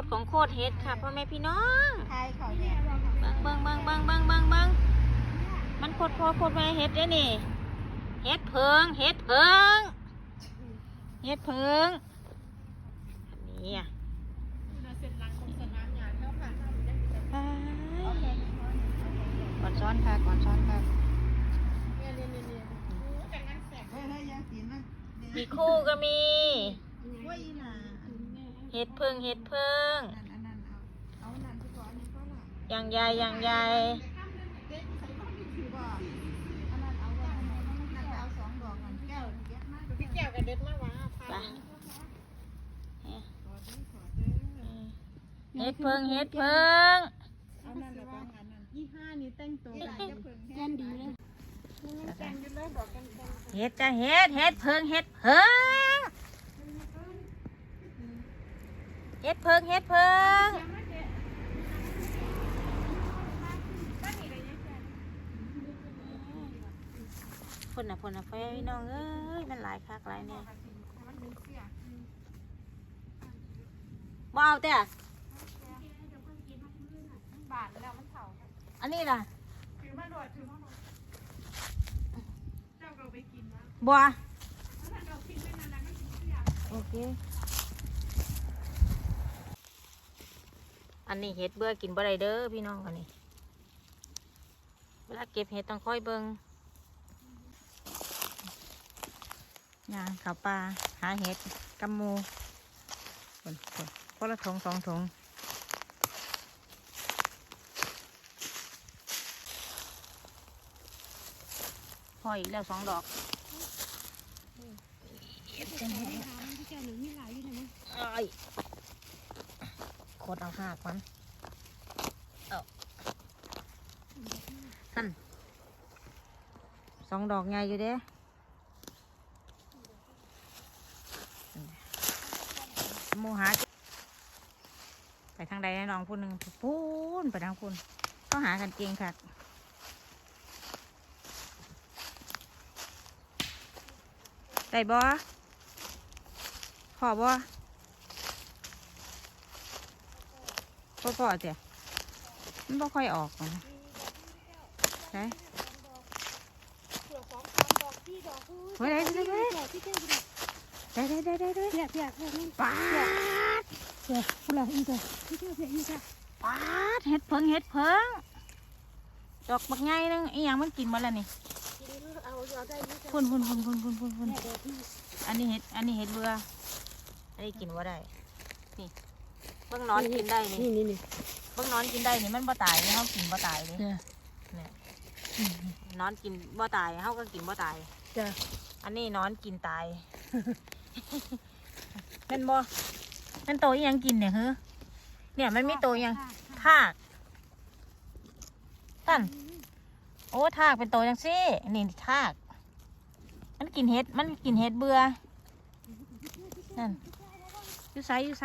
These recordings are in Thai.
ตรของโคตรเฮ็ดค่ะพ่อแม่พี่น้องทายเขาเนี่ยเบิ่งเบิ่งเบิ่งเบิ่งเบิ่งเบิ่งเบิ่งมันโคตรพอโคตรแม่เฮ็ดเด้นี่เฮ็ดเพิงเฮ็ดเพิงเฮ็ดเพิงอันนี้อะเสร็จหลังของสนามหญ้าแล้วค่ะอ้ายก่อนซ้อนค่ะก่อนซ้อนค่ะเนี่ยเนี่ยเนี่ยเนี่ยแต่งานแสกเฮ้ยเฮ้ยยังกินนะมีคู่ก็มี เว้ยน่ะเฮ็ดเพิงเฮ็ดเพิงอันอันนั้นเอาเอานั่นที่ก่อนนี่ก็ล่ะอย่างใหญ่อย่างใหญ่เด็กใส่ข้าวมีถือบ่อันนั้นเอาไว้นั่นเอาสองดอกก่อนแก้วเด็ดมากพี่แก้วกับเด็ดมากวะไปเฮ็ดเพิงเฮ็ดเพิงเอานั่นละบ้างอันนั้นยี่ห้านี่แต่งตัวแกนดีเลยแกนอยู่เลยบอกกันแกนเฮ็ดจะเฮ็ดเฮ็ดเพิงเฮ็ดเพิง เฮ็ดเพิงเฮ็ดเพิงพ่นน่ะพ่นน่ะไฟพี่น้องเอ้ยมันหลายคักหลายเนี่ยบ่เอาแต่บาทแล้วมันเผาอันนี้ล่ะถือมาโดดถือมาโดดเจ้าก็ไปกินนะบัวถ้าเราทิ้งไว้นานๆมันเสียโอเค อันนี้เห็ดเบื่อกินบ่ได้เด้อพี่น้องอันนี้เวลาเก็บเห็ดต้องค่อยเบิงงานเขาวปลาหาเห็ดกำมูคนคนคนละถงสองถงพออีกแล้วสองดอกเห็ดจังเห็ดพี่แก้วหนึ่งมีหลายอยู่นะมั้ง คตรเอาหักมันเอาท่านสองดอกใหญ่อยู่เด้หมูหาไปทางใดน้องพูดหนึ่งพูนไปทางพูนต้องหากันเก่งค่ะได้บ่พอบ่ พอพอเจ้ะมันบ่ค่อยออกนะใช่เผือสองสามดอกพี่ดอกอุ้ยเฮ้ยได้ได้ได้ดอกพี่แก้วดอกได้ได้ได้ได้ได้เพียเพียเพียนี่ปาดเพียพูดละอีกเลยพี่แก้วเพียอีกอะปาดเห็ดเพิงเห็ดเพิงดอกบักใหญ่นึงอีหยังมันกินหมาแล้วนี่พุ่นพุ่นพุ่นพุ่นพุ่นพุ่นพุ่นเนี่ยดอกพี่อันนี้เห็ดอันนี้เห็ดเบื่ออันนี้กินว่าได้นี่ เบิ่งนอนกินได้นี่นี่นี่นี่เบิ่งนอนกินได้นี่มันบ่ตายนี่เฮากินบ่ตายเลยจ้ะเนี่ยนอนกินบ่ตายเฮาก็กินบ่ตาย จ้ะอันนี้นอนกินตายเป็นบ่มันโตอีหยังกินเนี่ยเฮ้เนี่ยมันมีโตอีหยังทากตั้นโอ้ทากเป็นโตจังซี่นี่ทาก มันกินเห็ดมันกินเห็ดเบื่อนั่นอยู่ไสอยู่ไส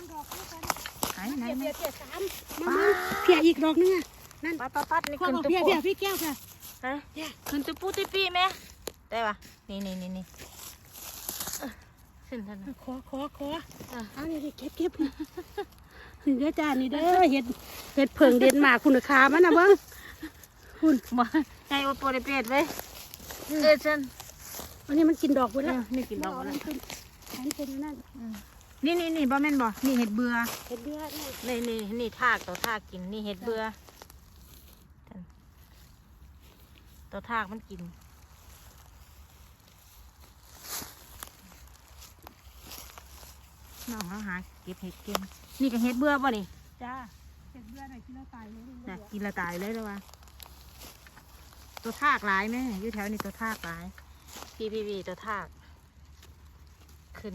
สองดอกด้วยกันหายไหนเพียมาเพียเพียสามมาเพียอีกดอกนึงอะปัดปัดปัดนี่พ่อขึ้นบอกตุ๊เพียปูเพียพี่แก้วค่ะเฮ้ยขึ้นตุ๊ปูติปีไหมได้ปะนี่นี่นี่นี่เอ้อขึ้นทันนะขอขอขออะเอานี่เก็บเก็บนี่เด้อจ้านี่เด้อเห็ดเห็ดเผิงเด่นมากคุณค่ามันนะเบิ้งมาให้โอตัวได้เปรียดไว้เออฉันอันนี้มันกินดอกไปเอแล้วอนี่กินดอกอันแล้วนี้เป็นอันนี้เป็นนั่น นี่นี่นี่บ่แม่นบ่นี่เห็ดเบื่อเห็ดเบื่อนี่นี่นี่นี่ทากตัวทากกิน นี่เห็ดเบื่อตัวทากมันกิน น้องเขาหาเก็บเห็ดเก่งนี่ก็เห็ดเบื่อป่ะนี่จ้าเห็ดเบื่อหน่อยกินแล้วตายเลยน่ะกินละตายเลยแล้ววะตัวทากหลายไหมอยู่แถวนี้ตัวทากหลาย พี่พี่พี่ตัวทาก ขึ้น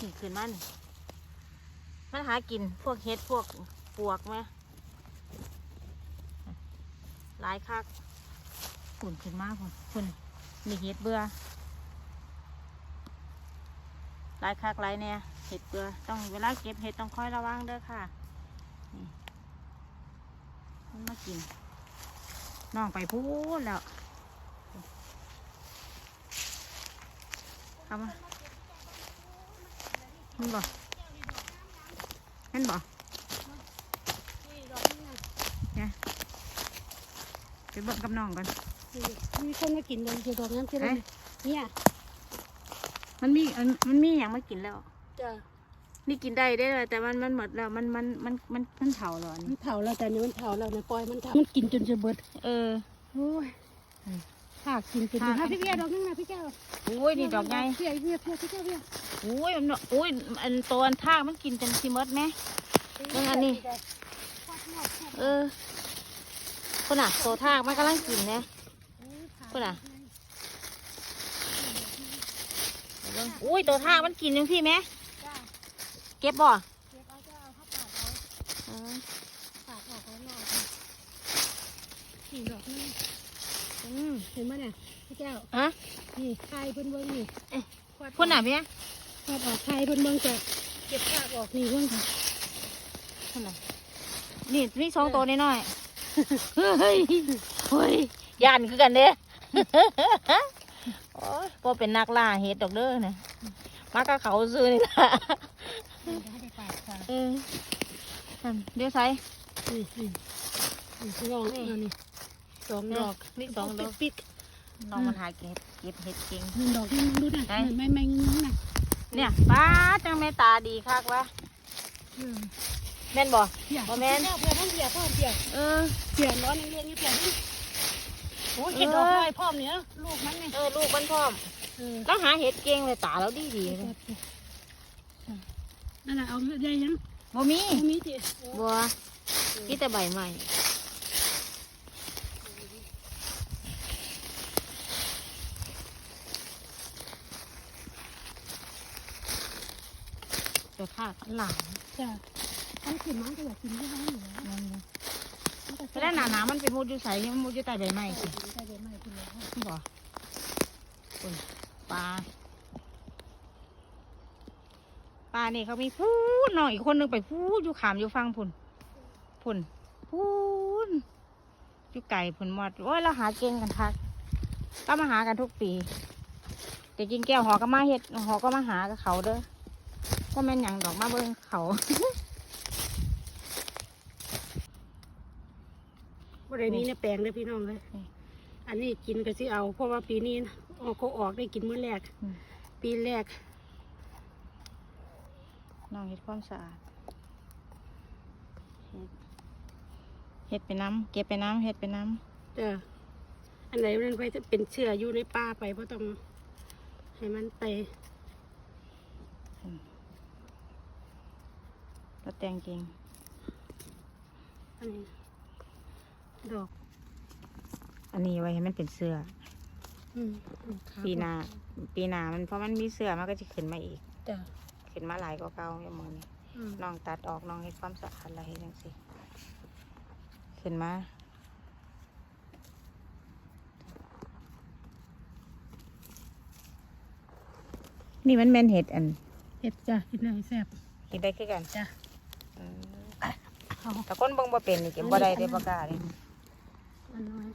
นี่ขึ้นมันมันหากินพวกเห็ดพวกปวกไหมหลายคักขุ่นขึ้นมากคุณคุณนี่เห็ดเบื่อหลายคักหลายเนี่ยเห็ดเบื่อต้องเวลาเก็บเห็ดต้องคอยระวังเด้อค่ะนี่มันมากินน้องไปพูดแล้วเอามา เห็นบ่เห็นบ่นี่ดอกนี่นะไปเบิ่งกับน้องกันมีคนมากินเลยคือดอกนั้นคือเอ๊ะเนี่ยมันมีอันมันมีอย่างมากินแล้วจ้ะนี่กินได้ได้เลยแต่มันมันหมดแล้วมันมันมันมันมันเผาแล้วอันมันี้นเผาแล้วแต่นี่มันเผาแล้วนะปล่อยมันเผามันกินจนจะเบิด เออโอ้ยอืมหากกินจนหากถ้าพี่เบี้ยดอกนึงนะพี่แก้วโอ้ยนี่ดอกใหญ่เบี้ยเบี้ยเบี้ยพี่แก้วเบี้ยโอ้ยมันโอ้ยอันตัวอันทากมันกินจนสิหมดไหมเบิ่งอันนี้ เออคนน่ะตัวทากมันกำลังกินนะพูดน่ะโอ้ยตัวทากมันกินยังพี่ไหมจ้ะเก็บบ่เก็บเอาจ้ะเอาเข้าปากเอาเออปากออกแล้วหน่อยนี่ดอกนี่อืมเห็นไหมเนี่ยพี่แก้วฮะนี่ไข่เพิ่นเบิ่งนี่เอ๊ะควัดคน น่ะพี่ควัดออกไข่เพิ่นเบิ่งจะเก็บปากออกนี่เบิ่งค่ะคนน่ะนี่นี่สองตัวน้อยๆเฮ้ยเฮ้ยย่านคือกันเด้โอ้ยพอเป็นนักล่าเห็ดดอกเด้อเนี่ยมากับเขาซื้อนี่ล่ะให้ไปปากค่ะเออนั่นเดี๋ยวใส่นี่นี่นี่ลองนี่นี่สองดอกนี่สองดอกปิกน้องมันหาเก็บเก็บเห็ดเก่งหนึ่งดอกนี่ดูนะไหนไม่ไม่งงนะ เนี่ยป้าจังแม่ตาดีคักวะเออแม่นบ่เปียกบ่แม่นเปียกทั้งเปียกพ่อเปียกเออเปียกร้อนยังเรียนอยู่เปียกนี่โอ้ยเห็ดดอกไม้พร้อมเนี่ยลูกมันเนี่ยเออลูกมันพร้อมเออแล้วหาเห็ดเก่งเลยตาเราดีดีๆเลยนั่นแหละเอาใหญ่ยังบ่มีเอามีจิบัวมีแต่ใบใหม่ ตัวทากหลังจ้ะเอาขึ้นมาก็อยากกินที่ร้านอยู่แล้วนั่นนะแล้วหนาหนาๆมันเป็นมูดอยู่ใสมันมูดอยู่ใต้ใบไม้สิใช่เดี๋ยวไม่กินแล้วบ่คุณปลาปลานี่เขามีพูดน้องอีกคนหนึงไปพูดอยู่ขามอยู่ฟังพุ่นพุ่นพูดอยู่ไก่พุ่นหมดโอ้ยเราหาเก่งกันทักก็มาหากันทุกปีแต่กินแก้วหอก็มาเฮ็ดหอก็มาหากับเขาเด้อ ก็แม่นหยังดอกมาเบิ่งเขาบ่ได้มีในแปลงเลยพี่น้องเลยนี่อันนี้กินก็สิเอา เพราะว่าปีนี้ออกก็ออกได้กินมื้อแรกอืมปีแรกน้องเฮ็ดความสะอาดเฮ็ดเฮ็ดไปน้ำเก็บไปน้ำเฮ็ดไปน้ำจ้ะอันไหนมันไปเป็นเชื้ออยู่ในป่าไปเพราะต้องให้มันไป แล้วแตงเก่งอันนี้ดอกอันนี้ไว้ให้มันเป็นเสื้ออืมอืมครับปีหน้าปีหน้ามันเพราะมันมีเสื้อมันก็จะขึ้นมาอีก จ้ะขึ้นมาหลายกว่าเก่าอย่างมือนี้อืมน้องตัดออกน้องให้ความสะอาดอะไรให้จังสิขึ้นมานี่มันแมนเห็ดอันเห็ดจ้ะกินเลยแซ่บกินได้คือกัน จ้ะอืมเอา แต่คนเบิ่งบ่เป็นนี่เก็บบ่ได้เด้อบ่กล้าเด้อันน้อย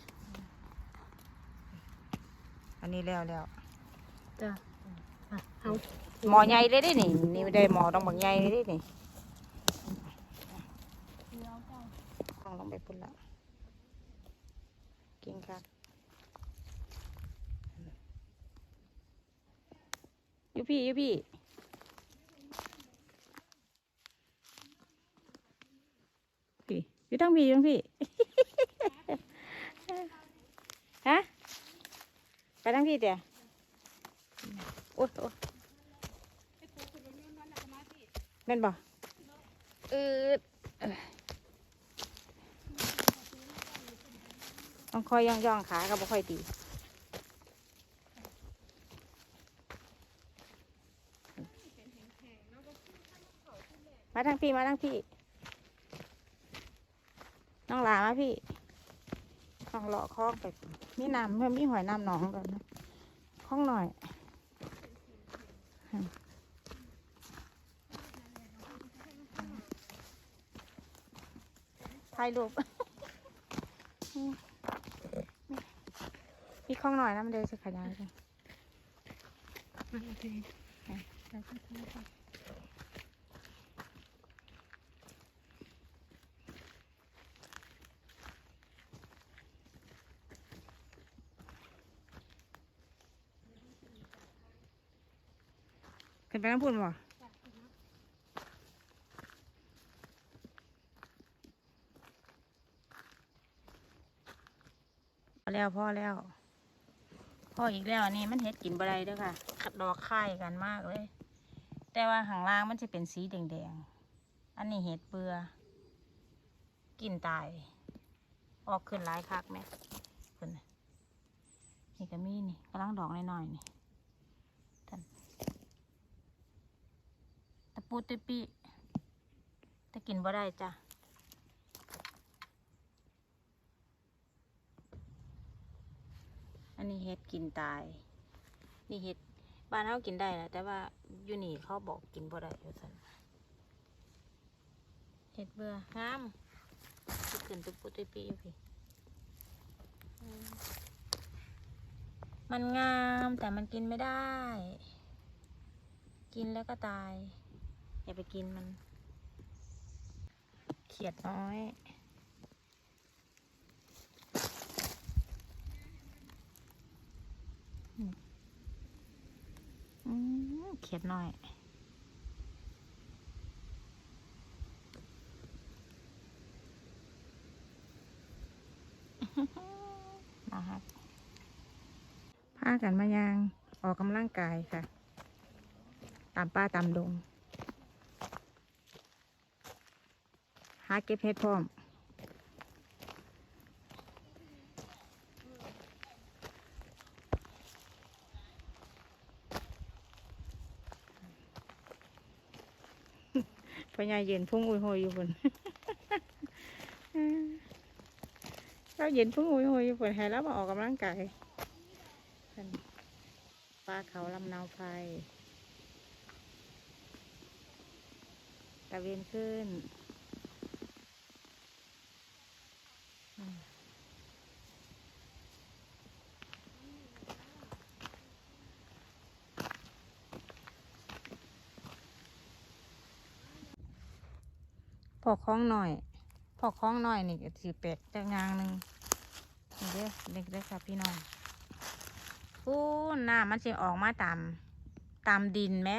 อันนี้แล้วแล้วจ้ะอะเอาหมอใหญ่เลยเด้นี่นี่ได้หมอต้องบักใหญ่เลยเด้นี่ต้องลงไปพุ่นละกินครับอยู่พี่อยู่พี่พี่ อยู่ทั้งพี่อยู่ทั้งพี่ ฮะ ไปทั้งพี่เดี๋ยวโอ๊ยโอ๊ยแม่นบ่เออเอ้ยต้องคอยย่องย่องๆขาก็บ่ค่อยดีมาทางพี่ มาทางพี่ น้องลามาพี่น้องเลาะคลองไปมีน้ำเมื่อมีหอยน้ำหนองกันนะคลองหน่อยถ่ายรูปมีคลองหน่อยนะมันเดินสิขยายเลยมาโอเขึ้นไปน้ำพุ่นบ่พอแล้วพ่อแล้วพ่ออีกแล้วอันนี้มันเห็ดกินบะไรด้วยค่ะขัดดอกไข่กันมากเลย แต่ว่าหางล่างมันจะเป็นสีแดงๆ อันนี้เห็ดเบื่อกินตาย ออกขึ้นหลายคักไหมขึ้นนี่ก็มีนี่กำลังดอกน้อยๆนี่ท่านตะ ปูตะปีแต่กินบ่ได้จ้ะอันนี้เห็ดกินตาย นี่เห็ดบ้านเขากินได้แหละแต่ว่าอยู่นี่เขาบอกกินบ่ได้อยู่สันเห็ดเบื่องามสิขึ้นตุปุตุปีอยู่พี่ มันงามแต่มันกินไม่ได้ กินแล้วก็ตาย อย่าไปกินมัน เขียดน้อย อืมเขียดน่อยนะครับพากันมายางออกกำลังกายค่ะ ตามป้าตามดงาเก็บเห็ดพร้อมพญายเย็นพุ่งอุยโหยอยู่บนเราเย็นพุ่งอุยโหยอยู่บนให้แล้วมาออกกำลังกายปลาเขาลำนาวไฟตะเวนขึ้น อคล้องหน่อย พอคล้องหน่อยนี่ก็สิเป็ดจะงางหนึ่งนี่เด้อเด็กเด้อค่ะพี่น้องปูนน้ำมันสิออกมาตามตามดินไหม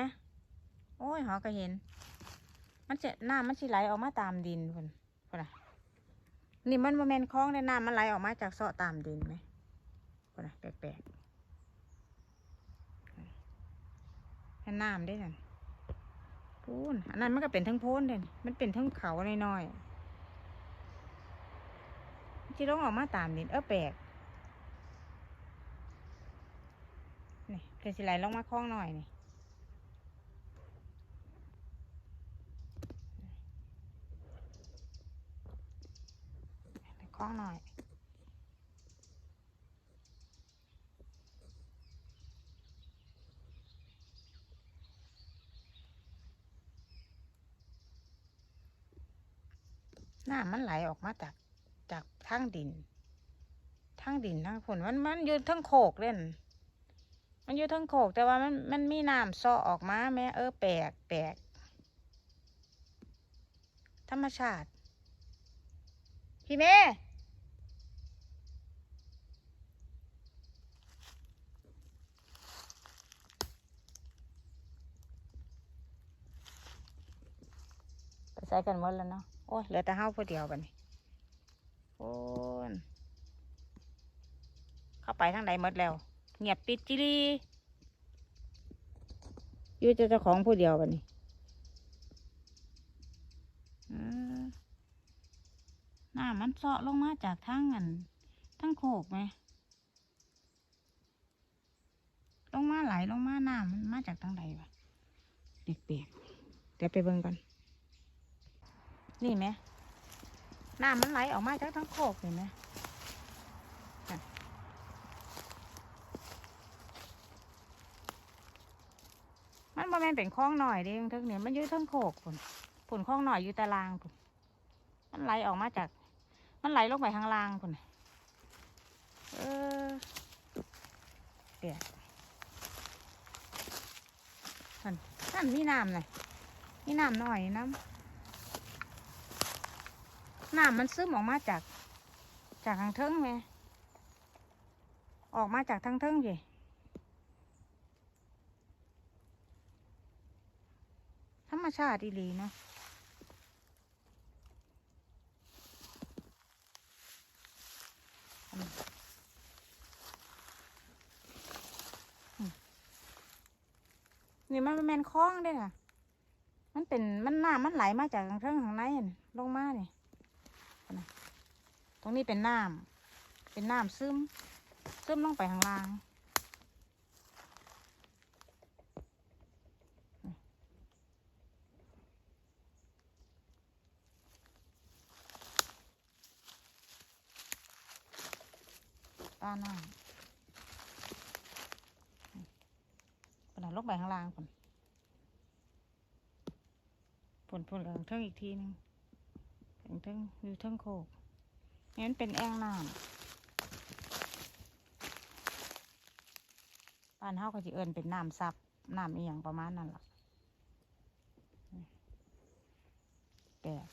โอ้ยหอก็เห็น มันจะน้ำมันสิไหลออกมาตามดินคนคนน่ะนี่มันโมเมนคล้องในน้ำมันไหลออกมาจากเสาะตามดินไหมคนน่ะแปลกๆให้น้ำได้นั่น พูนอันนั้นมันก็เป็นทั้งโพนเลยมันเป็นทั้งเขาน้อยๆที่ต้องออกมาตามดินเออแปลกนี่เกิดสิไหลลงมาคล้องหน่อยนี่คล้องหน่อย น้ำมันไหลออกมาจากจากทางดินทางดินทางฝนมันมันอยู่ทั้งโขกเล่น มันอยู่ทั้งโขกแต่ว่ามันมันมีน้ำซอออกมาแม่เออแปลกแปลกธรรมชาติ พี่เมย์ไปใส่กันหมดแล้วเนาะ อ้ยเหลือแต่เฮาผู้เดียวบัดนี้โอ้นเข้าไปทางใดหมดแล้ว เงียบปิดจิลีอยู่แต่เจ้าของผู้เดียวบัดนี้น้ำมันเซาะลงมาจากทางอันทั้งโขกไหมลงมาไหลลงมาน้ำมันมาจากทางใดวะเปียกๆเดี๋ยวไปเบิ่งกัน นี่ไหมน้ำมันไหลออกมาจากทั้งโขกเห็นไหมมันบ่แม่นเป็นคลองหน่อยเด้ทั้งเนี่ยมันยู่ทั้งโขกผลผลคลองหน่อยอยู่ตารางผลมันไหลออกมาจาก มันไหลลงไปข้างล่างคนน่ะเออเปียกนั่นนั่นมีน้ำเลยมีน้ำหน่อยน้ำ น้ำมันซึมออกมาจาก จากทางเทิงไหมออกมาจากทางเทิงสิธรรมชาติอีหลีเนาะนี่มันเป็นแมนคลองด้อค่ะ มันเป็นมันน้ำมันไหลมาจากทางเทิงข้างในน่ะลงมาเนี่ย นะตรงนี้เป็นน้ำเป็นน้ำซึมซึมลงไปข้างล่างตาหน้าปนนะลงไปข้างล่างผนผลผลกับเทิงอีกทีหนึง ถึงเทิงอยู่เทิงโคกงั้นเป็นแอ่งน้ำบ้านเฮาก็จะเอิ้นเป็นน้ำซับน้ำอีหยังประมาณนั้นล่ะแปลก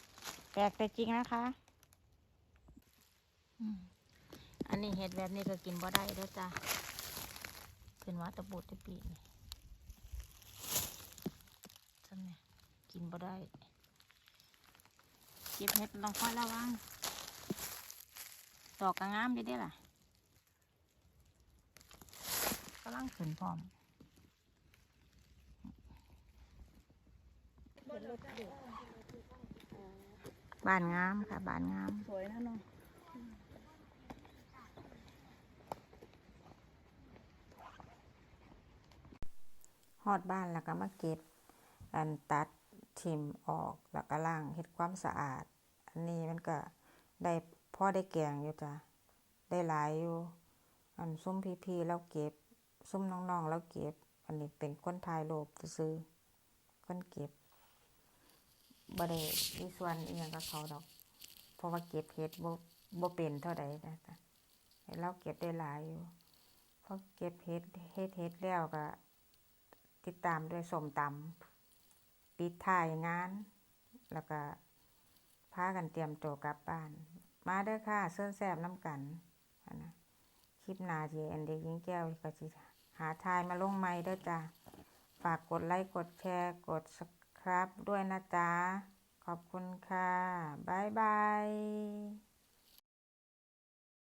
แปลกแต่จริงนะคะอันนี้เห็ดแบบนี้ก็กินบ่ได้เด้อจ้ะขึ้นว่าตะบูดตะปีนี่จังเนี่ยกินบ่ได้ ก็บเห็ดต้องคอยระวังดอกกระงามดีเด้ล่ะกำลังขึ้นพร้อมบานงามค่ะบานงาม สวยนะเนาะฮอดบ้านแล้วก็มาเก็บอันตัด ทิมออกแล้วก็ล้างเฮ็ดความสะอาด อันนี้มันก็ได้พอได้แกงอยู่จ้ะได้หลายอยู่ อันซุ่มพี่ๆแล้วเก็บ ซุ่มน้องๆแล้วเก็บ อันนี้เป็นคนถ่ายรูปซื้อคนเก็บบ่ได้มีส่วนอีหยังกับเขาดอก เพราะว่าเก็บเฮ็ดบ่บ่เป็นเท่าใดนะจ๊ะเราเก็บได้หลายอยู่พอเก็บเฮ็ดเฮ็ดเฮ็ดแล้วก็ติดตามด้วยสมตำ ปิดท้ายงาน แล้วก็พากันเตรียมตัวกลับบ้าน มาเด้อค่ะเสื้อแสบน้ำกันนะคลิปนาจีอันเด็กยิงแก้วก็จิหาทายมาลงไม้เด้อจ้าฝากกดไลค์กดแชร์กดสครับด้วยนะจ๊ะ ขอบคุณค่ะ บ๊ายบาย